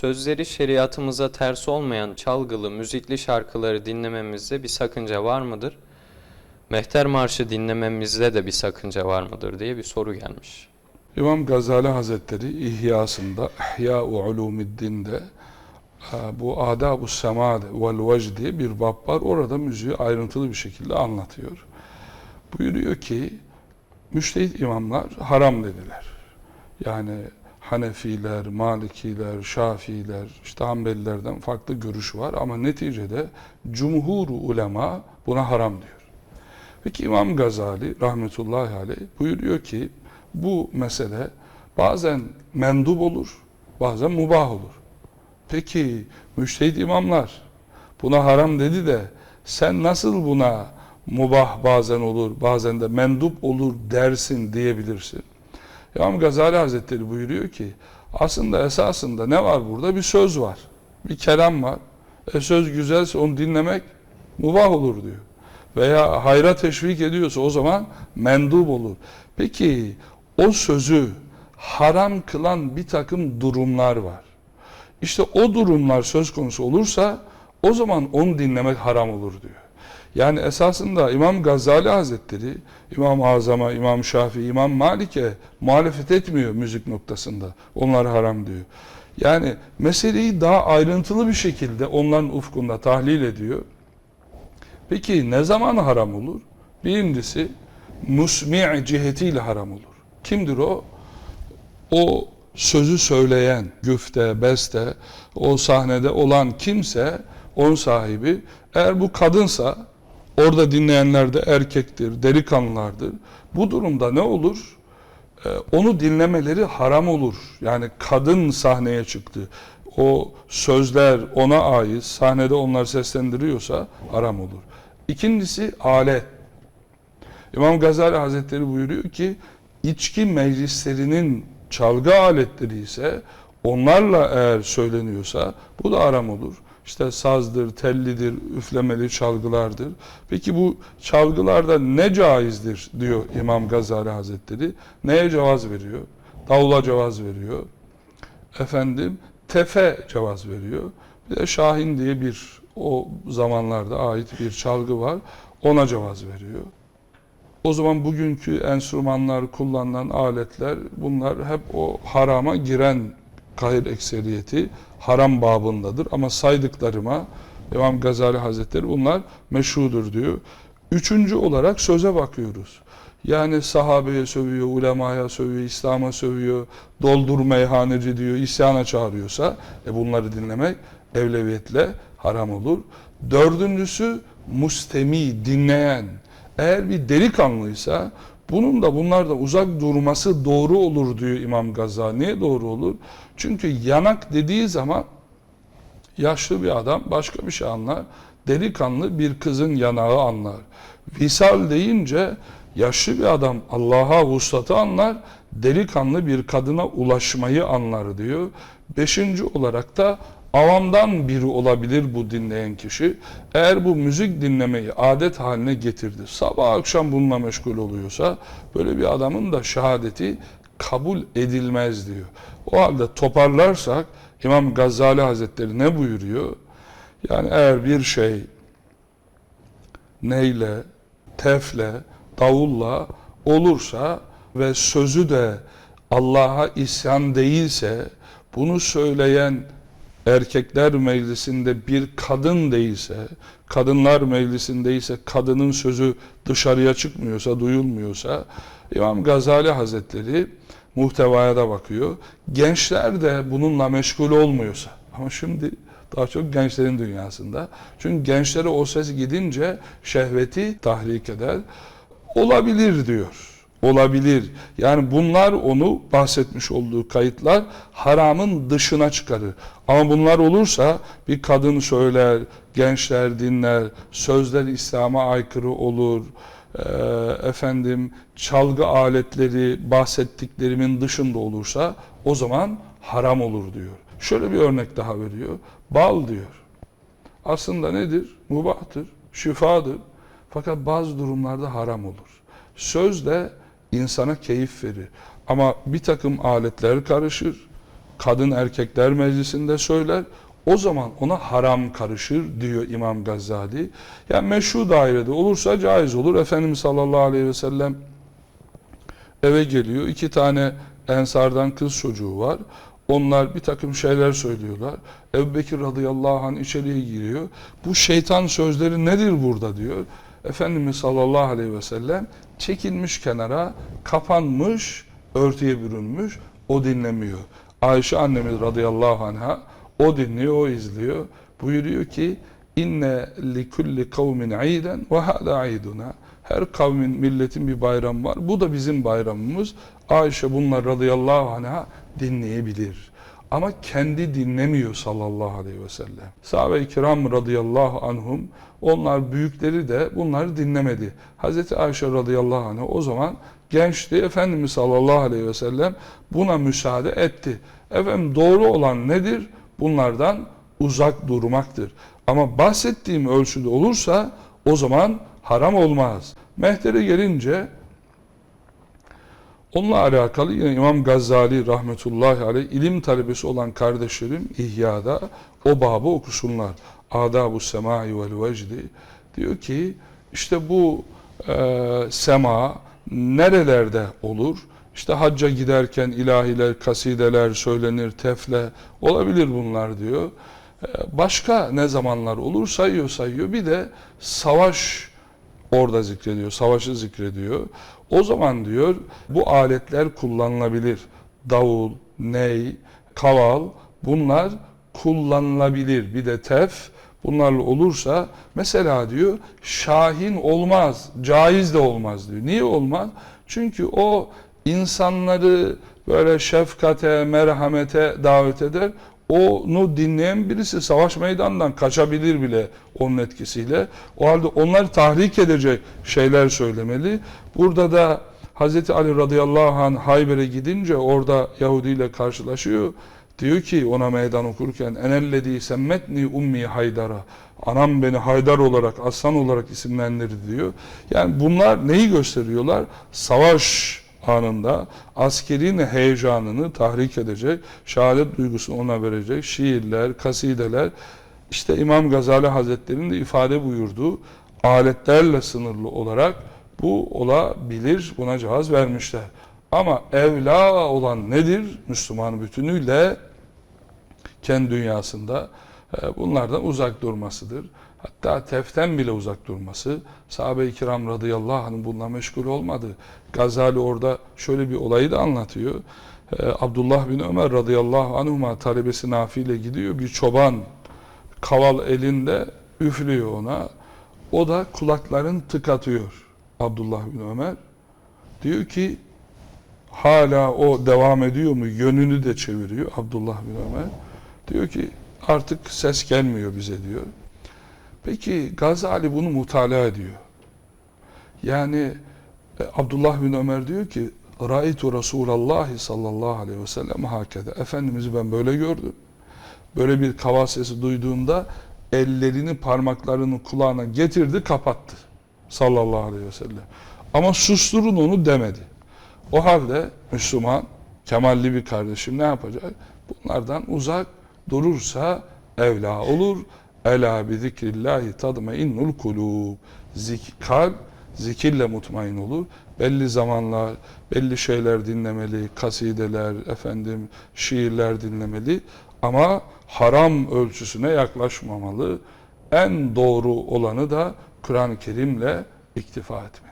Sözleri şeriatımıza ters olmayan çalgılı, müzikli şarkıları dinlememizde bir sakınca var mıdır? Mehter Marşı dinlememizde de bir sakınca var mıdır diye bir soru gelmiş. İmam Gazali Hazretleri İhyasında, İhya-u Ulumiddin'de e, bu Adab-ı Semad vel diye bir bab var. Orada müziği ayrıntılı bir şekilde anlatıyor. Buyuruyor ki, müştehit imamlar haram dediler. Yani Hanefiler, Malikiler, Şafiiler, işte Hanbelilerden farklı görüş var ama neticede cumhur ulema buna haram diyor. Peki İmam Gazali rahmetullahi aleyh buyuruyor ki bu mesele bazen mendup olur, bazen mubah olur. Peki müştehit imamlar buna haram dedi de sen nasıl buna mubah bazen olur, bazen de mendup olur dersin diyebilirsin. İmam Gazali Hazretleri buyuruyor ki aslında esasında ne var burada? Bir söz var. Bir kelam var. E söz güzelse onu dinlemek mubah olur diyor. Veya hayra teşvik ediyorsa o zaman mendup olur. Peki o sözü haram kılan bir takım durumlar var. İşte o durumlar söz konusu olursa o zaman onu dinlemek haram olur diyor. Yani esasında İmam Gazali Hazretleri İmam Azam'a, İmam Şafii, İmam Malik'e muhalefet etmiyor müzik noktasında. Onlar haram diyor. Yani meseleyi daha ayrıntılı bir şekilde onların ufkunda tahlil ediyor. Peki ne zaman haram olur? Birincisi musmi' cihetiyle haram olur. Kimdir o? O sözü söyleyen, güfte, beste, o sahnede olan kimse, onun sahibi, eğer bu kadınsa, orada dinleyenler de erkektir, delikanlılardır. Bu durumda ne olur? Ee, onu dinlemeleri haram olur. Yani kadın sahneye çıktı. O sözler ona ait, sahnede onlar seslendiriyorsa haram olur. İkincisi alet. İmam Gazali Hazretleri buyuruyor ki içki meclislerinin çalgı aletleri ise onlarla eğer söyleniyorsa bu da haram olur. İşte sazdır, tellidir, üflemeli çalgılardır. Peki bu çalgılarda ne caizdir diyor İmam Gazali Hazretleri. Neye cevaz veriyor? Davula cevaz veriyor. Efendim tefe cevaz veriyor. Bir de Şahin diye bir o zamanlarda ait bir çalgı var. Ona cevaz veriyor. O zaman bugünkü enstrümanlar, kullanılan aletler bunlar hep o harama giren gayr ekseriyeti haram babındadır. Ama saydıklarıma İmam Gazali Hazretleri bunlar meşrudur diyor. Üçüncü olarak söze bakıyoruz. Yani sahabeye sövüyor, ulemaya sövüyor, İslam'a sövüyor, doldur meyhaneci diyor, isyana çağırıyorsa e bunları dinlemek evleviyetle haram olur. Dördüncüsü mustemi, dinleyen. Eğer bir delikanlıysa bunun da bunlarda uzak durması doğru olur diyor İmam Gazali. Niye doğru olur? Çünkü yanak dediği zaman yaşlı bir adam başka bir şey anlar. Delikanlı bir kızın yanağı anlar. Visal deyince yaşlı bir adam Allah'a vuslatı anlar. Delikanlı bir kadına ulaşmayı anlar diyor. Beşinci olarak da avamdan biri olabilir bu dinleyen kişi. Eğer bu müzik dinlemeyi adet haline getirdi, sabah akşam bununla meşgul oluyorsa böyle bir adamın da şehadeti kabul edilmez diyor. O halde toparlarsak İmam Gazali Hazretleri ne buyuruyor? Yani eğer bir şey neyle, tefle, davulla olursa ve sözü de Allah'a isyan değilse, bunu söyleyen erkekler meclisinde bir kadın değilse, kadınlar meclisindeyse kadının sözü dışarıya çıkmıyorsa, duyulmuyorsa, İmam Gazali Hazretleri muhtevaya da bakıyor. Gençler de bununla meşgul olmuyorsa, ama şimdi daha çok gençlerin dünyasında. Çünkü gençlere o ses gidince şehveti tahrik eder. Olabilir diyor. Olabilir. Yani bunlar onu bahsetmiş olduğu kayıtlar haramın dışına çıkarır. Ama bunlar olursa bir kadın söyler, gençler dinler, sözler İslam'a aykırı olur. Ee, efendim çalgı aletleri bahsettiklerimin dışında olursa o zaman haram olur diyor. Şöyle bir örnek daha veriyor. Bal diyor. Aslında nedir? Mubahtır, şifadır. Fakat bazı durumlarda haram olur. Söz de insana keyif verir. Ama bir takım aletler karışır. kadın erkekler meclisinde söyler. O zaman ona haram karışır diyor İmam Gazali. Yani meşru dairede olursa caiz olur. Efendimiz sallallahu aleyhi ve sellem eve geliyor. iki tane ensardan kız çocuğu var. Onlar bir takım şeyler söylüyorlar. Ebu Bekir radıyallahu anh içeriye giriyor. Bu şeytan sözleri nedir burada diyor. Efendimiz sallallahu aleyhi ve sellem çekilmiş kenara, kapanmış, örtüye bürünmüş. O dinlemiyor. Ayşe annemiz radıyallahu anha o dinliyor, o izliyor. Buyuruyor ki inne li kulli kavmin iden ve hada iduna. Her kavmin, milletin bir bayramı var. Bu da bizim bayramımız. Ayşe bunlar radıyallahu anh'a dinleyebilir. Ama kendi dinlemiyor sallallahu aleyhi ve sellem. Sahabe-i kiram radıyallahu anhum onlar büyükleri de bunları dinlemedi. Hazreti Ayşe radıyallahu anh o zaman gençti. Efendimiz sallallahu aleyhi ve sellem buna müsaade etti. Efendim doğru olan nedir? Bunlardan uzak durmaktır. Ama bahsettiğim ölçüde olursa o zaman haram olmaz. Mehter'e gelince onunla alakalı yine İmam Gazali rahmetullahi aleyh ilim talebesi olan kardeşlerim İhya'da o babı okusunlar. Adabu semai vel vecdi diyor ki işte bu e, sema nerelerde olur? İşte hacca giderken ilahiler, kasideler söylenir, tefle olabilir bunlar diyor. E, Başka ne zamanlar olur sayıyor sayıyor. Bir de savaş orada zikrediyor, savaşı zikrediyor. O zaman diyor bu aletler kullanılabilir. Davul, ney, kaval bunlar kullanılabilir. Bir de tef bunlarla olursa mesela diyor şahin olmaz, caiz de olmaz diyor. Niye olmaz? Çünkü o insanları böyle şefkate, merhamete davet eder. Onu dinleyen birisi savaş meydanından kaçabilir bile onun etkisiyle. O halde onları tahrik edecek şeyler söylemeli. Burada da Hz. Ali radıyallahu anh Hayber'e gidince orada Yahudi ile karşılaşıyor. Diyor ki ona meydan okurken enellezi semmetni ummi haydara. Anam beni Haydar olarak, aslan olarak isimlendirdi diyor. Yani bunlar neyi gösteriyorlar? Savaş anında askerin heyecanını tahrik edecek, şehadet duygusunu ona verecek şiirler, kasideler. İşte İmam Gazali Hazretleri'nin de ifade buyurduğu aletlerle sınırlı olarak bu olabilir, buna cevaz vermişler. Ama evla olan nedir? Müslüman bütünüyle kendi dünyasında e, bunlardan uzak durmasıdır. Hatta teften bile uzak durması. Sahabe-i kiram radıyallahu anh bununla meşgul olmadı. Gazali orada şöyle bir olayı da anlatıyor. E, Abdullah bin Ömer radıyallahu anhuma talebesi Nafi ile gidiyor. Bir çoban kaval elinde üflüyor ona. O da kulakların tıkatıyor Abdullah bin Ömer. Diyor ki hala o devam ediyor mu? Yönünü de çeviriyor Abdullah bin Ömer. Diyor ki artık ses gelmiyor bize diyor. Peki Gazali bunu mutala ediyor. Yani e, Abdullah bin Ömer diyor ki Raitu Resulallah sallallahu aleyhi ve sellem hakede. Efendimiz'i ben böyle gördüm. Böyle bir kaval sesi duyduğunda ellerini parmaklarını kulağına getirdi kapattı. Sallallahu aleyhi ve sellem. Ama susturun onu demedi. O halde Müslüman, kemalli bir kardeşim ne yapacak? Bunlardan uzak durursa evla olur. Ela bi zikrillahi tadmainnul kulub. Zik kalp zikirle mutmain olur. Belli zamanlar, belli şeyler dinlemeli, kasideler, efendim şiirler dinlemeli ama haram ölçüsüne yaklaşmamalı. En doğru olanı da Kur'an-ı Kerim'le iktifa etmeli.